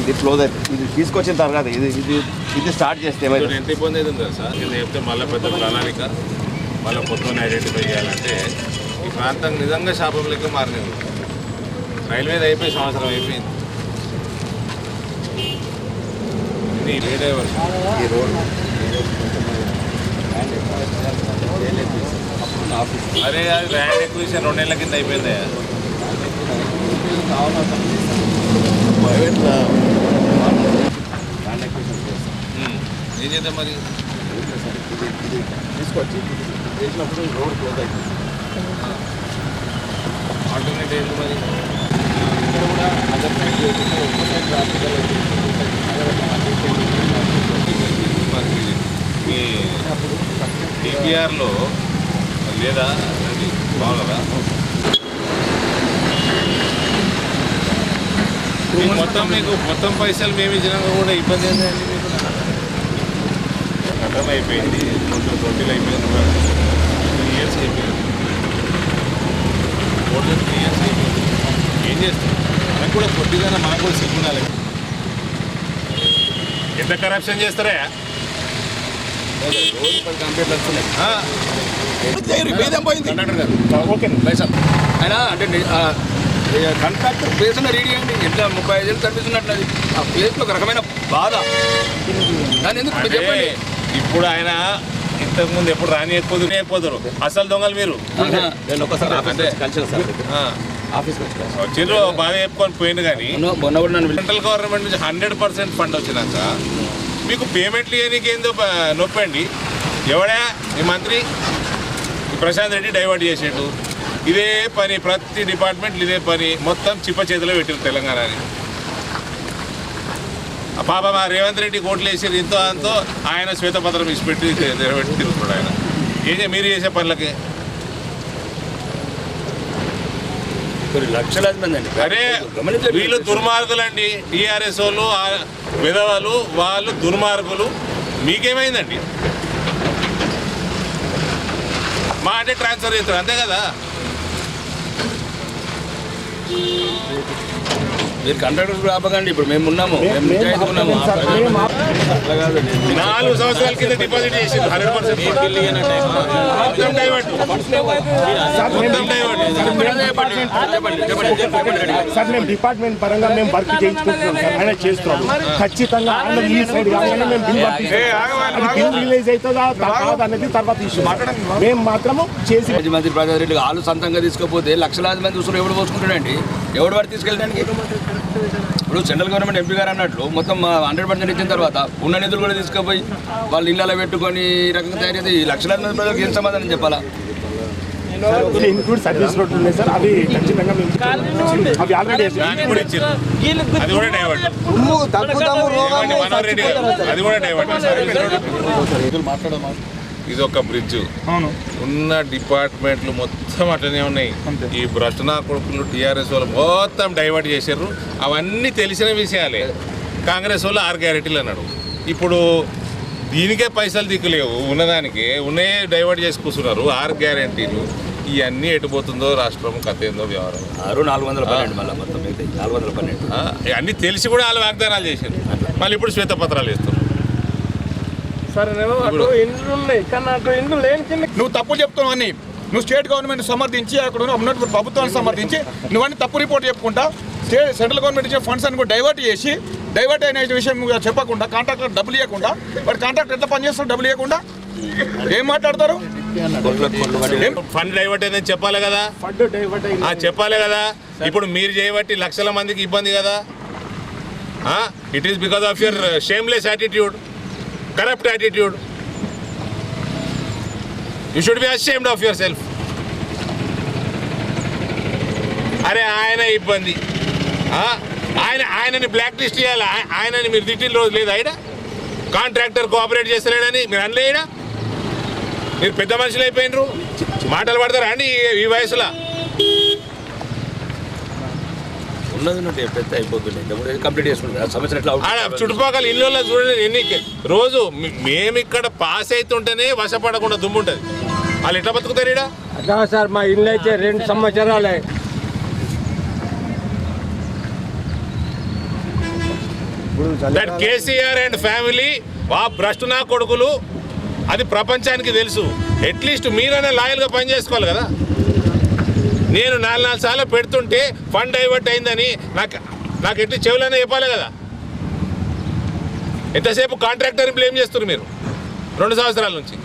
ఇది క్లోజ్ అయిపోయింది ఇది తీసుకొచ్చిన తర్వాత ఇది ఇది ఇది స్టార్ట్ చేస్తే ఏమైంది? ఎంత ఇబ్బంది అవుతుంది తెలుసా ఇది చెప్తే మళ్ళీ పెద్ద ప్రణాళిక. మళ్ళీ కొత్తని ఐడెంటిఫై చేయాలంటే ఈ ప్రాంతం నిజంగా శాపంలోకి మారినది. రైల్వే అయిపోయి సంవత్సరం అయిపోయింది. ఇది లేట్. ఈ రోడ్ అరే అది ల్యాండ్ ఎక్విజిషన్ రెండు నెలల కింద అయిపోయింది. ఏం చేద్దాం మరి తీసుకొచ్చి చేసినప్పుడు రోడ్ క్లోజ్ అయిపోయింది ఆల్టర్నేట్ ఏంటి మరి ఇక్కడ కూడా అదర్ సైడ్ చేయకుండా ఒక సైడ్ ట్రాఫిక్ మరి మీ టీపీఆర్లో లేదా బాగుందా బాగున్నదా మీకు మొత్తం మీకు మొత్తం పైసలు మేము ఇచ్చినా కూడా ఇబ్బంది ఏంటండి మీకు. కథం అయిపోయింది కొంచెం ట్వంటీలు అయిపోయింది త్రీ ఇయర్స్ అయిపోయింది. మోర్ దెన్ త్రీ ఇయర్స్ అయిపోయింది. ఏం చేస్తాం? మనకు కూడా కొద్దిగా మనకు కూడా సిగ్గుండాలి ఎంత కరప్షన్ చేస్తారా? రోజు పది కంప్లీట్లు వస్తున్నాయి గారు ఆయన అంటే కాంట్రాక్టర్ ప్లేస్ ఉన్న రెడీ అండి ఎంత ముప్పై ఐదు ఏళ్ళు కనిపిస్తున్నట్టు ఆ ప్లేస్లో ఒక రకమైన బాధ. దాని ఎందుకు మీరు చెప్పండి? ఇప్పుడు ఆయన ఇంతకుముందు ఎప్పుడు రాని అయిపోతారు అసలు దొంగలు మీరు. నేను ఒకసారి ఆఫీస్ వచ్చిండ్రు బాగా చెప్పుకొని పోయింది కానీ సెంట్రల్ గవర్నమెంట్ నుంచి హండ్రెడ్ పర్సెంట్ ఫండ్ వచ్చినాక మీకు పేమెంట్లు ఇవ్వడానికి ఏందో నొప్పండి. ఎవడా? ఈ మంత్రి? ఈ ప్రశాంత్ రెడ్డి డైవర్ట్ చేసేటు ఇదే పని ప్రతి డిపార్ట్మెంట్ ఇదే పని మొత్తం చిప్ప చేతిలో పెట్టారు తెలంగాణని. పాప మా రేవంత్ రెడ్డి కోట్లు వేసి ఇంతో అంతో ఆయన శ్వేతపత్రం ఇచ్చిపెట్టి తెరబెట్టి తిరుగుతున్నాడు ఆయన. ఏం చే- మీరు చేసే పనులకి? లక్షలాది మంది అండి అరే. వీళ్ళు దుర్మార్గులండి. టీఆర్ఎస్ వాళ్ళు విధవలు వాళ్ళు దుర్మార్గులు. మీకేమైందండి? మా అంటే ట్రాన్స్ఫర్ చేస్తారు. అంతే కదా? Thank you. మీరు కాంట్రాక్టర్ కూడా ఆపకండి. ఇప్పుడు మేము ఉన్నాము. మేము నిజాయితీ నాలుగు సంవత్సరాల కింద డిపాజిట్ చేసింది హండ్రెడ్ పర్సెంట్ మొత్తం డైవర్ట్. మొత్తం డైవర్ట్ సార్ మేము డిపార్ట్మెంట్ పరంగా మేము వర్క్ చేయించుకుంటున్నాం సార్. ఆయన ఖచ్చితంగా ఆయన ఈ సైడ్ కాగానే మేము బిల్ బిల్ రిలీజ్ అవుతుందా కాదు అనేది తర్వాత ఇష్యూ మేము మాత్రము చేసి మంత్రి ప్రసాద్ రెడ్డి వాళ్ళు సొంతంగా తీసుకపోతే లక్షలాది మంది ఉసురు ఎవడు పోసుకుంటాడండి? ఎవడు వాడు తీసుకెళ్ళడానికి ఇప్పుడు సెంట్రల్ గవర్నమెంట్ ఎంపీ గారు అన్నట్లు మొత్తం హండ్రెడ్ పర్సెంట్ ఇచ్చిన తర్వాత ఉన్న నిధులు కూడా తీసుకుపోయి వాళ్ళు ఇళ్ళలో పెట్టుకొని ఈ రకంగా తయారైతే ఈ లక్షలాది మంది ప్రజలకు ఏం సమాధానం చెప్పాలా? ఇంక్లూడ్ సర్వీస్ రోడ్లు ఉన్నాయి సార్. అవి ఖచ్చితంగా మేము అవి ఆల్రెడీ దాన్ని కూడా ఇచ్చారు. అది కూడా డైవర్ట్. ఏమండి ఇది ఒక బ్రిడ్జ్ ఉన్న డిపార్ట్మెంట్లు మొత్తం అట్లనే ఉన్నాయి. ఈ భ్రష్టనా కొడుకులు టీఆర్ఎస్ వాళ్ళు మొత్తం డైవర్ట్ చేశారు. అవన్నీ తెలిసిన విషయాలే. కాంగ్రెస్ వాళ్ళు ఆరు గ్యారెంటీలు అన్నాడు ఇప్పుడు దీనికే పైసలు దిక్కులేవు. ఉన్నదానికి. ఉన్నే డైవర్ట్ చేసి కూర్చున్నారు. ఆరు గ్యారెంటీలు. ఇవన్నీ ఎటుపోతుందో రాష్ట్రం కథ ఏందో వ్యవహారం. ఆరు నాలుగు వందల పన్నెండు మళ్ళీ మొత్తం అయితే. నాలుగు వందల పన్నెండు. అన్నీ తెలిసి కూడా వాళ్ళు వాగ్దానాలు చేశారు. మళ్ళీ ఇప్పుడు శ్వేతపత్రాలు ఇస్తారు సరే నేను అటు ఇండ్లు ఉన్నాయి కానీ అటు ఇండ్లు లేని కింద నువ్వు తప్పు చెప్తున్నావు అని నువ్వు స్టేట్ గవర్నమెంట్ సమర్థించి అక్కడ ఉన్నటువంటి ప్రభుత్వాన్ని సమర్థించి నువ్వన్నీ తప్పు రిపోర్ట్ చెప్పుకుంటా స్టేట్ సెంట్రల్ గవర్నమెంట్ ఇచ్చే ఫండ్స్ అని కూడా డైవర్ట్ చేసి డైవర్ట్ అయిన విషయం కూడా చెప్పకుండా కాంట్రాక్టర్ డబ్బులు ఇవ్వకుండా వాడు కాంట్రాక్ట్ ఎట్లా పనిచేస్తాడు డబ్బులు ఇవ్వకుండా? ఏం మాట్లాడతారు? ఫండ్ డైవర్ట్ అయిందని చెప్పాలి కదా. చెప్పాలి కదా. ఇప్పుడు మీరు చేయబట్టి లక్షల మందికి ఇబ్బంది కదా. It is because of your shameless attitude corrupt attitude. You should be ashamed of yourself అరే ఆయన ఇబ్బంది. ఆయన ఆయనని బ్లాక్ లిస్ట్ చేయాలి ఆయనని మీరు తిట్టిన రోజు లేదు ఆయన కాంట్రాక్టర్ కోఆపరేట్ చేస్తలేడని మీరు అనలేయడా మీరు పెద్ద మనుషులు అయిపోయినరు. మాటలు పడతారా అండి ఈ వయసులో? ఉన్నది పెద్ద అయిపోతుంది కంప్లీట్ చేసుకుంటుంది సమస్య ఎట్లా చుట్టుపక్కల ఇల్లు చూడండి ఎన్ని రోజు మేము ఇక్కడ పాస్ అవుతుంటేనే వశపడకుండా దుమ్ము ఉంటుంది. వాళ్ళు ఎట్లా బతుకుతారు ఇక్కడ సార్ మా ఇల్లు అయితే రెండు సంవత్సరాలే. కేసీఆర్ అండ్ ఫ్యామిలీ వా భ్రష్టు నా కొడుకులు అది ప్రపంచానికి తెలుసు. అట్లీస్ట్ మీరైనా లాయల్గా పనిచేసుకోవాలి కదా. నేను నాలుగు నాలుగు సార్లు పెడుతుంటే ఫండ్ డైవర్ట్ అయిందని నాకు నాకు ఎట్లా చెవులనే చెప్పాలి కదా? ఎంతసేపు కాంట్రాక్టర్ బ్లేమ్ చేస్తున్నారు మీరు? రెండు సంవత్సరాల నుంచి.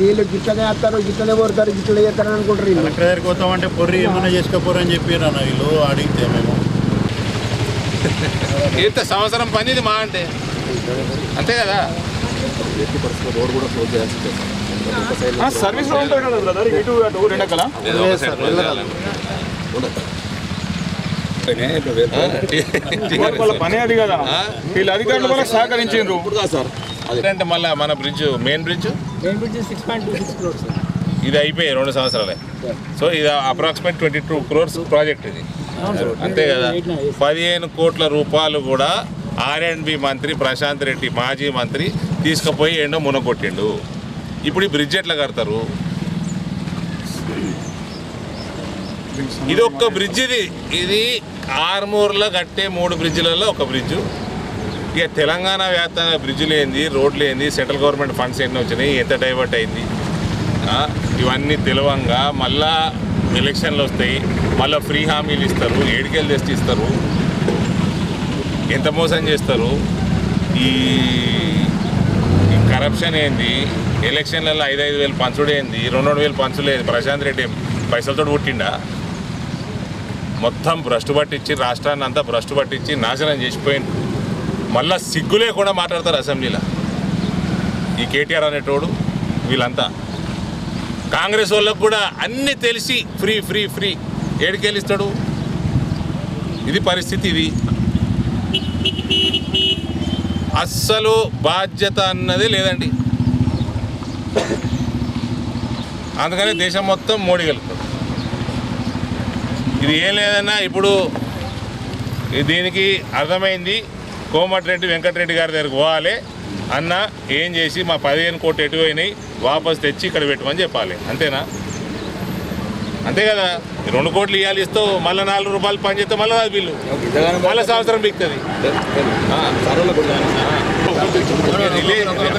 వీళ్ళు గిట్లనే వేస్తారు గిట్లనే కొడతారు గిట్లనే చేస్తారు అనుకుంటారు వీళ్ళు. కలెక్టర్ దగ్గరికి పోతామంటే పొర్రి ఏమైనా చేసుకోపోరు అని చెప్పారు అన్న వీళ్ళు అడిగితే మేము. ఎంత సంవత్సరం పని ఇది మా అంటే? అంతే కదా? రోడ్ కూడా క్లోజ్ సైడ్ సర్వీస్ రోడ్ ఉంటుంది కదా బ్రదర్ ఇటు అటు. వాళ్ళ పని అది కదా. వీళ్ళు అధికారులు కూడా సహకరించారు సార్. మళ్ళీ మన bridge main bridge main bridge six point two six crores ఇది అయిపోయి రెండు సంవత్సరాలే. సో ఇది approximate twenty two crores project ఇది అంతే కదా. పదిహేను కోట్ల రూపాయలు కూడా ఆర్ అండ్ బి మంత్రి ప్రశాంత్ రెడ్డి మాజీ మంత్రి తీసుకుపోయి ఎండో మునగొట్టిండు. ఇప్పుడు ఈ బ్రిడ్జ్ ఎట్లా కడతారు? ఇది ఒక్క బ్రిడ్జ్ ఇది. ఇది ఆర్మూర్లో కట్టే మూడు బ్రిడ్జ్లలో ఒక బ్రిడ్జ్. ఇక తెలంగాణ వ్యాప్తంగా బ్రిడ్జ్లు ఏంది రోడ్లు ఏంది సెంట్రల్ గవర్నమెంట్ ఫండ్స్ ఎన్ని వచ్చినాయి ఎంత డైవర్ట్ అయింది? ఇవన్నీ తెలవంగా మళ్ళా ఎలక్షన్లు వస్తాయి. మళ్ళీ ఫ్రీ హామీలు ఇస్తారు ఏడికెళ్ళి తెచ్చి ఇస్తారు ఎంత మోసం చేస్తారు? ఈ కరప్షన్ ఏంది? ఎలక్షన్లలో ఐదు ఐదు వేలు పంచుడు ఏంది? రెండు రెండు వేలు పంచులు ఏంది? ప్రశాంత్ రెడ్డి పైసలతో పుట్టిండా? మొత్తం భ్రష్టు పట్టించి రాష్ట్రాన్ని అంతా భ్రష్టు పట్టించి నాశనం చేసిపోయింది మళ్ళా సిగ్గులే కూడా మాట్లాడతారు అసెంబ్లీలో. ఈ కేటీఆర్ అనేటోడు వీళ్ళంతా. కాంగ్రెస్ వాళ్ళకు కూడా అన్నీ తెలిసి ఫ్రీ ఫ్రీ ఫ్రీ. ఏడికెళ్ళిస్తాడు ఇది పరిస్థితి ఇది. అస్సలు బాధ్యత అన్నది లేదండి. అందుకని దేశం మొత్తం మోడీ గెలుపుతాడు ఇది ఏం లేదన్నా ఇప్పుడు దీనికి అర్థమైంది. కోమటిరెడ్డి వెంకటరెడ్డి గారి దగ్గరికి పోవాలి. అన్న ఏం చేసి మా పదిహేను కోట్లు ఎటు పోయినాయి? వాపస్ తెచ్చి ఇక్కడ పెట్టమని చెప్పాలి. అంతేనా? అంతే కదా. రెండు కోట్లు ఇవ్వాలి ఇస్తావు మళ్ళీ నాలుగు రూపాయలు పని చేస్తే మళ్ళీ రాదు బిల్లు. మళ్ళీ సంవత్సరం బిక్తుంది.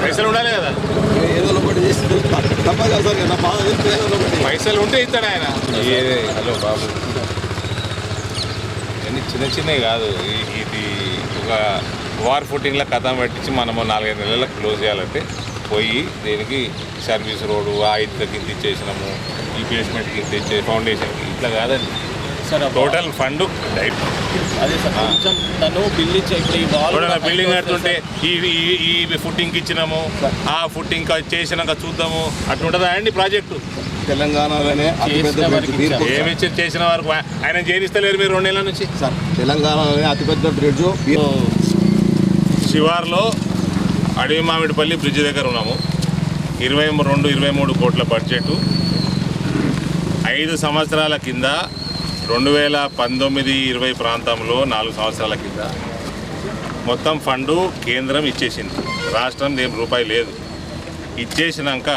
పైసలు ఉండాలి కదా. పైసలు ఉంటే ఇస్తాడు ఆయన. హలో బాబు. ఇవన్నీ చిన్న చిన్నవి కాదు. ఇది ఒక వార్ ఫుటింగ్లో కథ పెట్టించి మనము నాలుగైదు నెలలకు క్లోజ్ చేయాలంటే పోయి దీనికి సర్వీస్ రోడ్డు ఆ ఇంతకి ఇంత ఇచ్చేసినాము ఈ బేస్మెంట్కి ఇంత ఇచ్చే ఫౌండేషన్కి ఇట్లా కాదండి. టోటల్ ఫండ్ అదే సార్ కొంచెం తను బిల్ ఇచ్చే ఇప్పుడు ఈ వాల్ బిల్డింగ్ కడుతుంటే ఈ ఈ- ఫుట్టింగ్కి ఇచ్చినాము ఆ ఫుట్టింగ్ చేసినాక చూద్దాము. అట్లుంటుందా అండి ప్రాజెక్టు? తెలంగాణలోనే అతిపెద్ద చేసిన ఏమి వరకు ఆయన చేరిస్తలేరు మీరు రెండు నెలల నుంచి? సార్ తెలంగాణలోనే అతిపెద్ద బ్రిడ్జ్ బీర్ శివార్లో అడవి మామిడిపల్లి బ్రిడ్జ్ దగ్గర ఉన్నాము. ఇరవై రెండు ఇరవై మూడు కోట్ల బడ్జెట్ ఐదు సంవత్సరాల కింద రెండు వేల పంతొమ్మిది ఇరవై ప్రాంతంలో నాలుగు సంవత్సరాల కింద మొత్తం ఫండు కేంద్రం ఇచ్చేసింది. రాష్ట్రం దేని రూపాయి లేదు. ఇచ్చేసినాక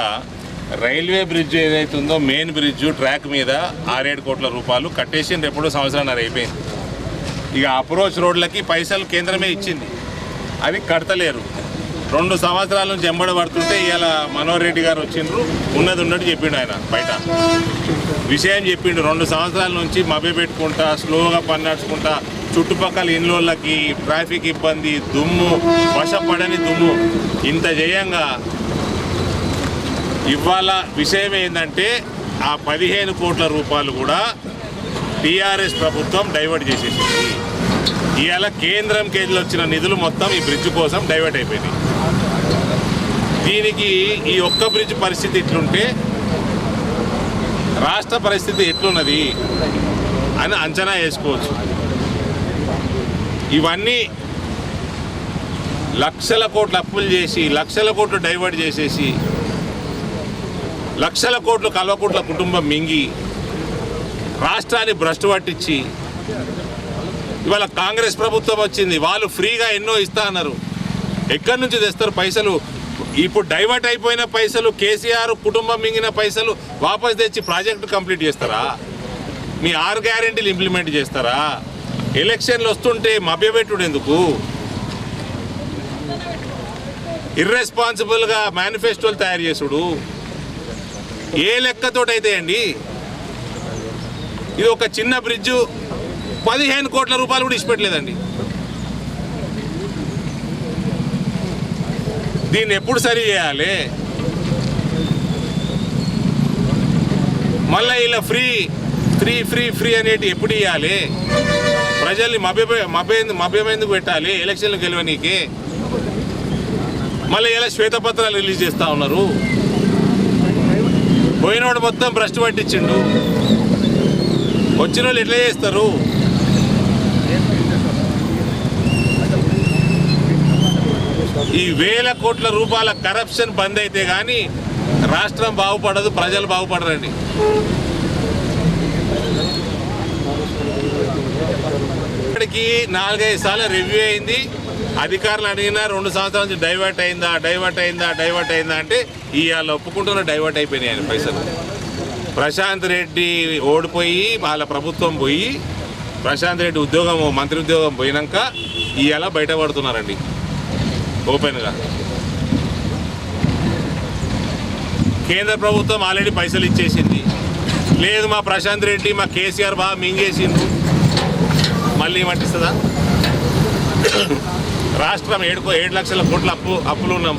రైల్వే బ్రిడ్జ్ ఏదైతే ఉందో మెయిన్ బ్రిడ్జ్ ట్రాక్ మీద ఆరేడు కోట్ల రూపాయలు కట్టేసింది ఎప్పుడో సంవత్సరాన్నర అయిపోయింది. ఇక అప్రోచ్ రోడ్లకి పైసలు కేంద్రమే ఇచ్చింది. అది కడతలేరు. రెండు సంవత్సరాల నుంచి ఎంబడి పడుతుంటే ఇవాళ మనోహర్ రెడ్డి గారు వచ్చిండ్రు. ఉన్నది ఉన్నట్టు చెప్పిండు ఆయన బయట. విషయం చెప్పిండు. రెండు సంవత్సరాల నుంచి మభ్య పెట్టుకుంటా స్లోగా పని నడుచుకుంటా చుట్టుపక్కల ఇండ్లోళ్ళకి ట్రాఫిక్ ఇబ్బంది దుమ్ము వశపడని దుమ్ము. ఇంత జయంగా ఇవాళ విషయం ఏంటంటే ఆ పదిహేను కోట్ల రూపాయలు కూడా టీఆర్ఎస్ ప్రభుత్వం డైవర్ట్ చేసేసింది. ఇవాళ కేంద్రం కేజీలు వచ్చిన నిధులు మొత్తం ఈ బ్రిడ్జ్ కోసం డైవర్ట్ అయిపోయినాయి. దీనికి ఈ ఒక్క బ్రిడ్జ్ పరిస్థితి ఇట్లుంటే రాష్ట్ర పరిస్థితి ఎట్లున్నది అని అంచనా వేసుకోవచ్చు. ఇవన్నీ లక్షల కోట్లు అప్పులు చేసి లక్షల కోట్లు డైవర్ట్ చేసేసి లక్షల కోట్లు కల్వకోట్ల కుటుంబం మింగి రాష్ట్రాన్ని భ్రష్టు పట్టించి ఇవాళ కాంగ్రెస్ ప్రభుత్వం వచ్చింది వాళ్ళు ఫ్రీగా ఎన్నో ఇస్తా అన్నారు. ఎక్కడి నుంచి తెస్తారు పైసలు? ఇప్పుడు డైవర్ట్ అయిపోయిన పైసలు కేసీఆర్ కుటుంబం మింగిన పైసలు వాపస్ తెచ్చి ప్రాజెక్టు కంప్లీట్ చేస్తారా? మీ ఆరు గ్యారెంటీలు ఇంప్లిమెంట్ చేస్తారా? ఎలక్షన్లు వస్తుంటే మభ్యపెట్టుడు ఎందుకు? ఇర్రెస్పాన్సిబుల్గా మేనిఫెస్టోలు తయారు చేసుడు. ఏ లెక్కతోటైతే అండి? ఇది ఒక చిన్న బ్రిడ్జు పదిహేను కోట్ల రూపాయలు కూడా ఇచ్చిపెట్టలేదండి. దీన్ని ఎప్పుడు సరి చేయాలి? మళ్ళీ ఇలా ఫ్రీ ఫ్రీ ఫ్రీ ఫ్రీ అనేటి ఎప్పుడు ఇవ్వాలి ప్రజల్ని మభ్య మభ్యం మభ్యమైందుకు పెట్టాలి? ఎలక్షన్లు గెలవనీకి? మళ్ళీ ఇలా శ్వేతపత్రాలు రిలీజ్ చేస్తూ ఉన్నారు. పోయినోడు మొత్తం భ్రష్టు పట్టించిండు. వచ్చిన వాళ్ళు ఎట్లా చేస్తారు? ఈ వేల కోట్ల రూపాయల కరప్షన్ బంద్ అయితే కానీ రాష్ట్రం బాగుపడదు ప్రజలు బాగుపడరండి. ఇప్పటికి నాలుగైదు సార్లు రివ్యూ అయింది. అధికారులు అడిగినా రెండు సంవత్సరాల నుంచి డైవర్ట్ అయిందా డైవర్ట్ అయిందా డైవర్ట్ అయిందా అంటే ఇవాళ ఒప్పుకుంటున్న డైవర్ట్ అయిపోయినాయి పైసలు. ప్రశాంత్ రెడ్డి ఓడిపోయి వాళ్ళ ప్రభుత్వం పోయి ప్రశాంత్ రెడ్డి ఉద్యోగం మంత్రి ఉద్యోగం పోయినాక ఇవాళ బయటపడుతున్నారండి. ఓపెన్గా. కేంద్ర ప్రభుత్వం ఆల్రెడీ పైసలు ఇచ్చేసింది. లేదు మా ప్రశాంత్ రెడ్డి మా కేసీఆర్ బాగా మింగేసిండ్రు. మళ్ళీ ఏమంటిస్తుందా? రాష్ట్రం ఏడుకో ఏడు లక్షల కోట్ల అప్పు అప్పులు ఉన్నాం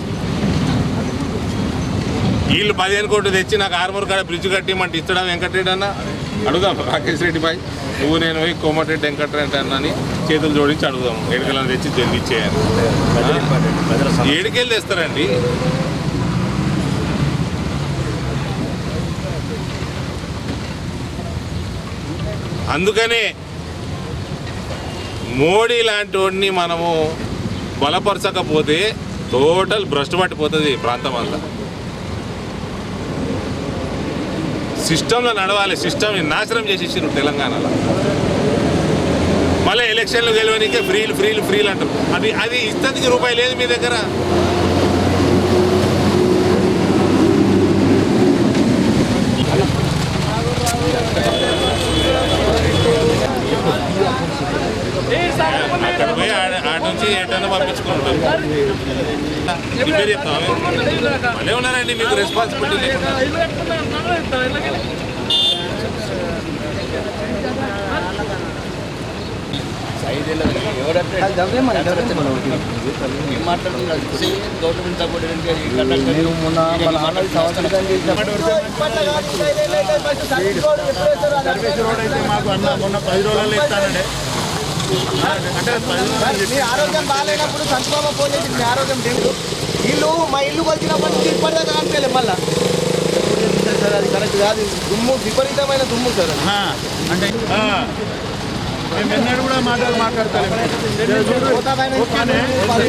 వీళ్ళు పదిహేను కోట్లు తెచ్చి నాకు ఆర్మూర్ కాడ బ్రిడ్జ్ కట్టిమంటే ఇస్తాడా వెంకటరెడ్డి అన్న? అడుగుదాం. రాకేష్ రెడ్డి బాయ్ నువ్వు నేను పోయి కోమటిరెడ్డి వెంకటరెడ్డి అన్నని చేతులు జోడించి అడుగుదాం. ఏడుకెళ్ళని తెచ్చి జరిగిచ్చేయాలి ఏడుకెళ్ళి తెస్తారండి. అందుకనే మోడీ లాంటి వాడిని మనము బలపరచకపోతే టోటల్ భ్రష్టు పట్టిపోతుంది ఈ ప్రాంతం అంతా. సిస్టంలో నడవాలి సిస్టమ్ని నాశనం చేసేసారు తెలంగాణలో. మళ్ళీ ఎలక్షన్లు గెలవనికే ఫ్రీలు ఫ్రీలు ఫ్రీలు అంటారు. అది అది ఇస్తానికి రూపాయి లేదు మీ దగ్గర అక్కడ పోయి ఆడ ఆడ నుంచి చెప్తావా? భలే ఉన్నారండి మీకు రెస్పాన్సిబిలిటీ లేకుండా మొన్న సంవత్సరం సర్వీస్ రోడ్ అయితే మాకు అన్న మొన్న పది రోజులలో ఇస్తానండి. మీ ఆరోగ్యం బాగాలేనప్పుడు సంతబాబా ఫోన్ చేసి మీ ఆరోగ్యం దేవుడు. ఇల్లు మా ఇల్లు కొలిచినప్పటి నుంచి ఇప్పటిదాకా కనిపించలేదు మళ్ళా. సార్ అది కరెక్ట్ కాదు. దుమ్ము విపరీతమైన దుమ్ము సార్ అంటే మేము ఎన్నడూ కూడా మాటలు మాట్లాడతాం పోతాదైన ఇల్లు, పది